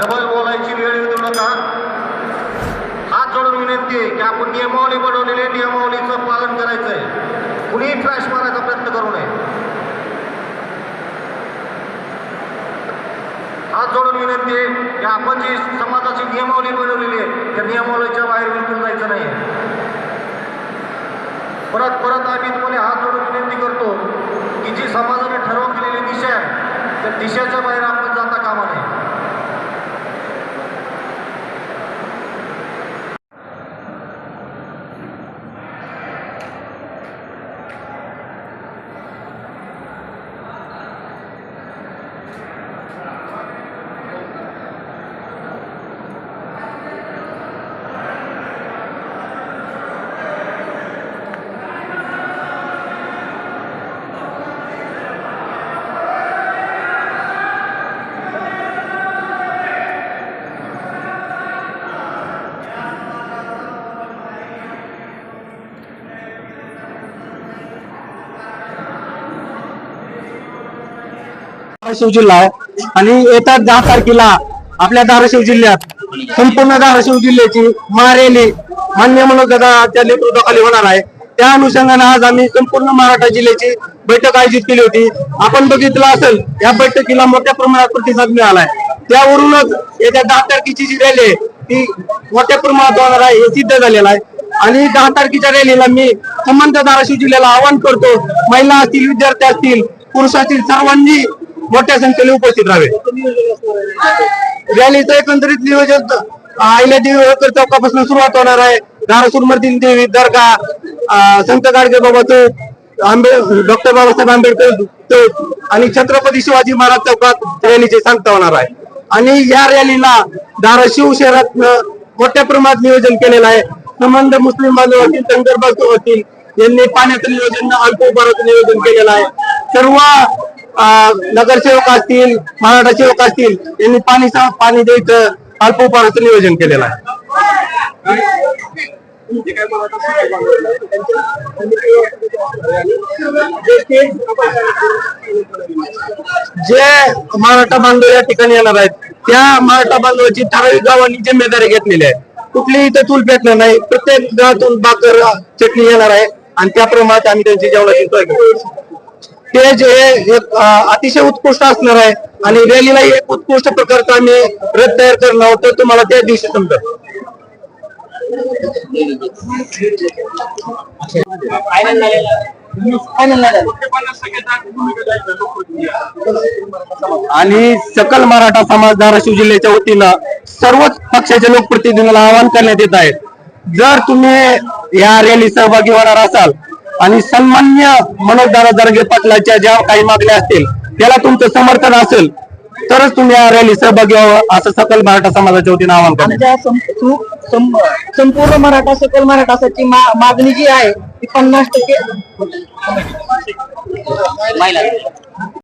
Double बोलायची वेळ येऊ नका. हात जोडून विनंती आहे की आपण नियमावली बनवलेली नियमावलीचं पालन करायचं आहे कुणीही ट्रॅश मारायचा प्रयत्न करू नये. हात जोडून विनंती आहे की आपण जी समाजाची नियमावली बनवलेली आहे त्या नियमावलीच्या बाहेर बिलकुल जायचं नाही. परत परत आम्ही तुम्हाला हात जोडून विनंती करतो की जी समाजाने ठरवून दिलेली दिशा आहे त्या दिशेच्या बाहेर आपण जाता कामा नये धाराशिव जिल्हा आहे. आणि येत्या दहा तारखेला आपल्या धाराशिव जिल्ह्यात संपूर्ण धाराशिव जिल्ह्याची महारॅली मान्य मनोगताच्या नेतृत्वाखाली होणार आहे. त्या अनुषंगाने आज आम्ही संपूर्ण मराठा जिल्ह्याची बैठक आयोजित केली होती. आपण बघितलं असेल या बैठकीला मोठ्या प्रमाणात प्रतिसाद मिळालाय त्यावरूनच येत्या दहा तारखेची जी रॅली आहे ती मोठ्या प्रमाणात होणार आहे हे सिद्ध झालेलं आहे. आणि दहा तारखेच्या रॅलीला मी संबंध धाराशिव जिल्ह्याला आवाहन करतो महिला असतील विद्यार्थी असतील पुरुष असतील सर्वांनी मोठ्या संख्येने उपस्थित राहावे. रॅलीचं एकंदरीत नियोजन आईल्या देवी होळकर चौकापासून सुरुवात होणार आहे. धारासूर मधील देवी दर्गा संत गाडगे बाबा चौक आंबे डॉक्टर बाबासाहेब आंबेडकर चौक आणि छत्रपती शिवाजी महाराज चौकात रॅलीचे सांगता होणार आहे. आणि या रॅलीला धाराशिव शहरात मोठ्या प्रमाणात नियोजन केलेलं आहे. संबंध मुस्लिम बांधव असतील धनगर बांधव असतील यांनी पाण्याचं नियोजन अल्पोपाराचं नियोजन केलेलं आहे. सर्व नगरसेवक असतील मराठा सेवक असतील यांनी पाणी पाणी द्यायचं अल्पोपाराचं नियोजन केलेलं आहे. जे मराठा बांधव या ठिकाणी येणार आहेत त्या मराठा बांधवाची ठराविक गावांनी जिम्मेदारी घेतलेली आहे. कुठलीही इथं चूल पेटणार नाही प्रत्येक गावातून बाकर चटणी येणार आहे आणि त्याप्रमाणे आम्ही त्यांची जेवणाची सोय करू ते जे एक अतिशय उत्कृष्ट असणार आहे. आणि रॅलीला एक उत्कृष्ट प्रकारचा आम्ही रथ तयार करणार आहोत तर तुम्हाला त्या दिवशी समजा आणि सकल मराठा समाज धाराशिव जिल्ह्याच्या वतीनं सर्वच पक्षाच्या लोकप्रतिनिधींना आवाहन करण्यात येत आहे. जर तुम्ही या रॅली सहभागी होणार असाल आणि सन्मान्य मनोज दादा जरगे पाटलाच्या ज्या काही मागण्या असतील त्याला तुमचं समर्थन असेल तरच तुम्ही या रॅली सहभागी व्हावं असं सकल मराठा समाजाच्या वतीनं आवाहन आमच्या सं- सु- सं- संपूर्ण मराठा सकल मराठासाठी मा- मागणी जी आहे ती पन्नास टक्के